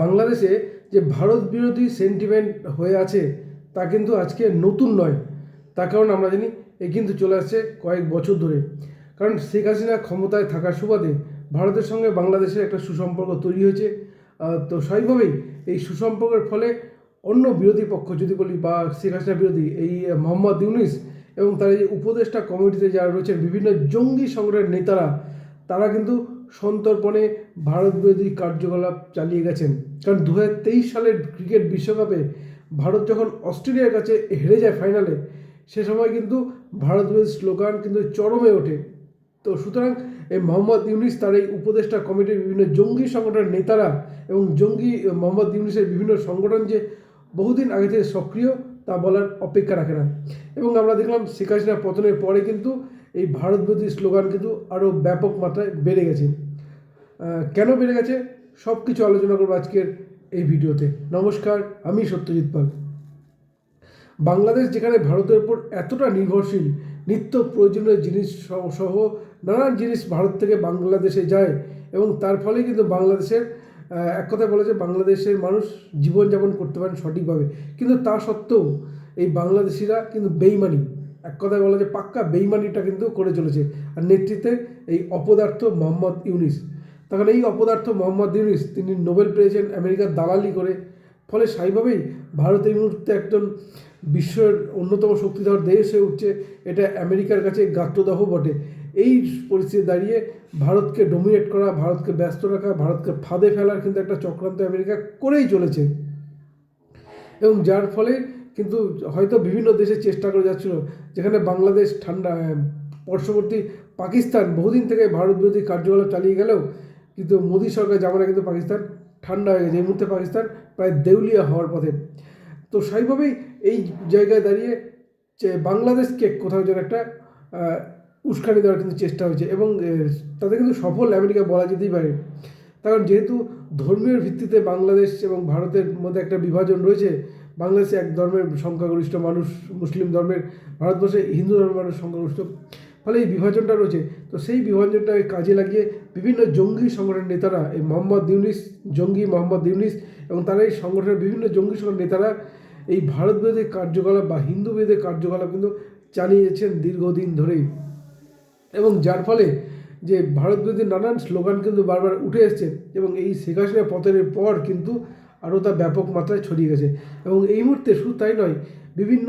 বাংলাদেশে যে ভারত বিরোধী সেন্টিমেন্ট হয়ে আছে, তা কিন্তু আজকে নতুন নয়। তার কারণ আমরা জানি, এ কিন্তু চলে আসছে কয়েক বছর ধরে। কারণ শেখ হাসিনা ক্ষমতায় থাকার সুবাদে ভারতের সঙ্গে বাংলাদেশের একটা সুসম্পর্ক তৈরি হয়েছে। তো স্বাভাবিকভাবেই এই সুসম্পর্কের ফলে অন্য বিরোধী পক্ষ যদি বলি বা শেখ হাসিনা বিরোধী, এই মোহাম্মদ ইউনিস এবং তার এই উপদেষ্টা কমিটিতে যারা রয়েছেন, বিভিন্ন জঙ্গি সংগঠনের নেতারা, তারা কিন্তু সন্তর্পণে ভারত বিরোধী কার্যকলাপ চালিয়ে গেছেন। কারণ দু হাজার তেইশ সালের ক্রিকেট বিশ্বকাপে ভারত যখন অস্ট্রেলিয়ার কাছে হেরে যায় ফাইনালে, সে সময় কিন্তু ভারত বিরোধী স্লোগান কিন্তু চরমে ওঠে। তো সুতরাং এই মোহাম্মদ ইউনিস তার এই উপদেষ্টা কমিটির বিভিন্ন জঙ্গি সংগঠনের নেতারা এবং জঙ্গি মোহাম্মদ ইউনিসের বিভিন্ন সংগঠন যে বহুদিন আগে থেকে সক্রিয়, তা বলার অপেক্ষা রাখে না। এবং আমরা দেখলাম শেখ হাসিনা পতনের পরে কিন্তু এই ভারত বিরোধী স্লোগান কিন্তু আরও ব্যাপক মাত্রায় বেড়ে গেছে। কেন বেড়ে গেছে? সব কিছু আলোচনা করব আজকের এই ভিডিওতে। নমস্কার, আমি সত্যজিৎ পাল। বাংলাদেশ যেখানে ভারতের উপর এতটা নির্ভরশীল, নিত্য প্রয়োজনীয় জিনিস সহ- নানান জিনিস ভারত থেকে বাংলাদেশে যায় এবং তার ফলে কিন্তু বাংলাদেশের এক কথায় বলা যায় বাংলাদেশের মানুষ জীবনযাপন করতে পারেন সঠিকভাবে। কিন্তু তা সত্ত্বেও এই বাংলাদেশিরা কিন্তু বেইমানি। এক কথায় বলা যায় পাক্কা বেইমানিটা কিন্তু করে চলেছে। আর নেতৃত্বে এই অপদার্থ মোহাম্মদ ইউনিস। তখন এই অপদার্থ মোহাম্মদ ইউনিস, তিনি নোবেল পেয়েছেন আমেরিকার দালালি করে। ফলে স্বাভাবিকভাবেই ভারত এই মুহূর্তে একজন বিশ্বের অন্যতম শক্তিধর দেশ হয়ে উঠছে। এটা আমেরিকার কাছে গাত্রদাহ বটে। এই পরিস্থিতি দাঁড়িয়ে ভারতকে ডোমিনেট করা, ভারতকে ব্যস্ত রাখা, ভারতকে ফাঁদে ফেলার কিন্তু একটা চক্রান্ত আমেরিকা করেই চলেছে। এবং যার ফলে কিন্তু হয়তো বিভিন্ন দেশে চেষ্টা করে যাচ্ছিল, যেখানে বাংলাদেশ, ঠান্ডা পার্শ্ববর্তী পাকিস্তান বহুদিন থেকে ভারত বিরোধী কার্যকলাপ চালিয়ে গেলেও কিন্তু মোদী সরকার জামানা কিন্তু পাকিস্তান, ঠান্ডা হয়ে গেছে। এই মুহূর্তে পাকিস্তান প্রায় দেউলিয়া হওয়ার পথে। তো স্বাভাবিকভাবেই এই জায়গায় দাঁড়িয়ে যে বাংলাদেশকে কোথাও যেন একটা উস্কানি দেওয়ার কিন্তু চেষ্টা হয়েছে এবং তাতে কিন্তু সফল আমেরিকা বলা যেতেই পারে। কারণ যেহেতু ধর্মীয় ভিত্তিতে বাংলাদেশ এবং ভারতের মধ্যে একটা বিভাজন রয়েছে, বাংলাদেশে এক ধর্মের সংখ্যাগরিষ্ঠ মানুষ, মুসলিম ধর্মের, ভারতবর্ষে হিন্দু ধর্মের মানুষ সংখ্যাগরিষ্ঠ, ফলে এই বিভাজনটা রয়েছে। তো সেই বিভাজনটাকে কাজে লাগিয়ে বিভিন্ন জঙ্গি সংগঠনের নেতারা, এই মোহাম্মদ ইউনিস, জঙ্গি মোহাম্মদ ইউনিস এবং তারা এই সংগঠনের বিভিন্ন জঙ্গি সংগঠনের নেতারা এই ভারত কার্যকলাপ বা হিন্দু বিরোধী কার্যকলাপ কিন্তু চালিয়েছেন দীর্ঘদিন ধরেই। এবং যার ফলে যে ভারত নানান স্লোগান কিন্তু বারবার উঠে এসছে এবং এই শেখ হাসিনা পতনের পর কিন্তু আরও তা ব্যাপক মাত্রায় ছড়িয়ে গেছে। এবং এই মুহূর্তে শুধু তাই নয়, বিভিন্ন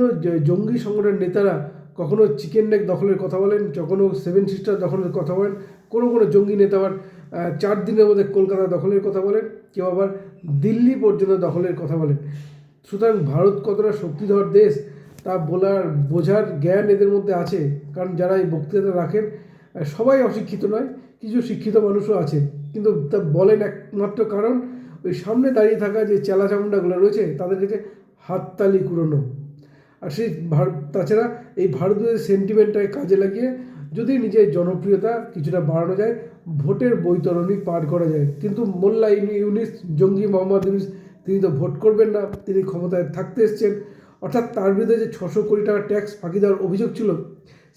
জঙ্গি সংগঠনের নেতারা কখনো চিকেন নেক দখলের কথা বলেন, কখনো সেভেন সিস্টার দখলের কথা বলেন কোনো কোনো জঙ্গি নেতা আবার চার দিনের মধ্যে কলকাতা দখলের কথা বলেন, কেউ আবার দিল্লি পর্যন্ত দখলের কথা বলেন। সুতরাং ভারত কতটা শক্তিধর দেশ, তা বলার, বোঝার জ্ঞান এদের মধ্যে আছে। কারণ যারা এই বক্তৃতা রাখেন সবাই অশিক্ষিত নয়, কিছু শিক্ষিত মানুষও আছে। কিন্তু তা বলেন একমাত্র কারণ, ওই সামনে দাঁড়িয়ে থাকা যে চেলা চামুন্ডাগুলো রয়েছে, তাদের কাছে হাততালি কুড়োনো। আর সেই ভার- তাছাড়া এই ভারতীয় সেন্টিমেন্টটাকে কাজে লাগিয়ে যদি নিজের জনপ্রিয়তা কিছুটা বাড়ানো যায়, ভোটের বৈতরণী পার করা যায়। কিন্তু মোল্লা ইউনি- ইউনিস, জঙ্গি মোহাম্মদ ইউনিস, তিনি তো ভোট করবেন না, তিনি ক্ষমতায় থাকতে এসছেন। অর্থাৎ তার বিরুদ্ধে যে ছশো কোটি টাকা ট্যাক্স ফাঁকি দেওয়ার অভিযোগ ছিল,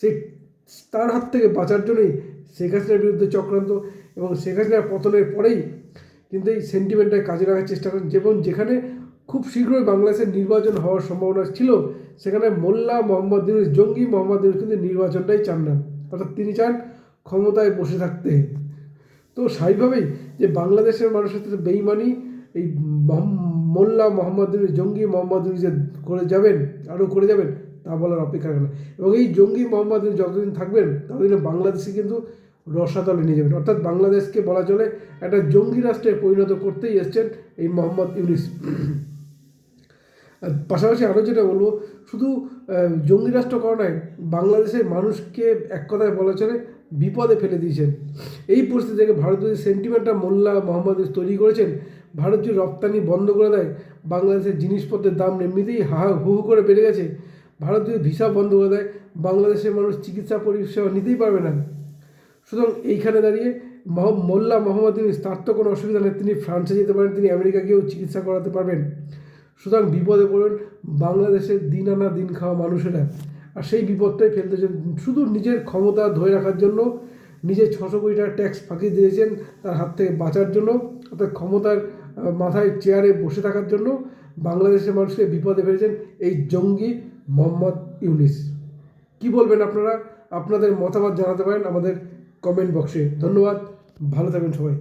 সেই তার হাত থেকে বাঁচার জন্যই শেখ হাসিনার বিরুদ্ধে চক্রান্ত এবং শেখ হাসিনার পতনের পরেই কিন্তু এই সেন্টিমেন্টটাকে কাজে রাখার চেষ্টা করেন। যেমন যেখানে খুব শীঘ্রই বাংলাদেশের নির্বাচন হওয়ার সম্ভাবনা ছিল, সেখানে মোল্লা, মোহাম্মদ জঙ্গি মোহাম্মদ কিন্তু নির্বাচনটাই চান না। অর্থাৎ তিনি চান ক্ষমতায় বসে থাকতে। তো স্বাভাবিকভাবেই যে বাংলাদেশের মানুষের সাথে বেইমানি, এই মোল্লা মোহাম্মদ জঙ্গি মোহাম্মদ যে করে যাবেন, আরও করে যাবেন, তা বলার অপেক্ষা রাখে না। এবং এই জঙ্গি মোহাম্মদ যতদিন থাকবেন, ততদিন বাংলাদেশে কিন্তু রসাতলে নিয়ে যাবেন। অর্থাৎ বাংলাদেশকে বলা চলে একটা জঙ্গি রাষ্ট্রে পরিণত করতেই এসছেন এই মোহাম্মদ ইউনিস। পাশাপাশি আরও যেটা বলব, শুধু জঙ্গি রাষ্ট্র করা নয়, বাংলাদেশের মানুষকে এক কথায় বলা চলে, বিপদে ফেলে দিয়েছেন। এই পরিস্থিতি থেকে ভারত যদি সেন্টিমেন্টটা মোল্লা মোহাম্মদ তৈরি করেছেন ভারত যদি রপ্তানি বন্ধ করে দেয়, বাংলাদেশের জিনিসপত্রের দাম এমনিতেই হা হু হু করে বেড়ে গেছে ভারত যদি ভিসা বন্ধ করে দেয়, বাংলাদেশের মানুষ চিকিৎসা পরিষেবা নিতেই পারবে না। সুতরাং এইখানে দাঁড়িয়ে মোল্লা মোহাম্মদ তার তো কোনো অসুবিধা নেই, তিনি ফ্রান্সে যেতে পারেন, তিনি আমেরিকা গিয়েও চিকিৎসা করাতে পারবেন। সুতরাং বিপদে পড়েন বাংলাদেশের দিন আনা দিন খাওয়া মানুষেরা। আর সেই বিপদটাই ফেলতেছেন শুধু নিজের ক্ষমতা ধরে রাখার জন্য নিজের ছশো কোটি টাকা ট্যাক্স ফাঁকি দিয়েছেন তার হাত থেকে বাঁচার জন্য, অর্থাৎ ক্ষমতার মাথায় চেয়ারে বসে থাকার জন্য বাংলাদেশের মানুষকে বিপদে ফেলেছেন এই জঙ্গি মোহাম্মদ ইউনিস। কি বলবেন আপনারা? আপনাদের মতামত জানাতে পারেন আমাদের কমেন্ট বক্সে ধন্যবাদ, ভালো থাকবেন সবাই।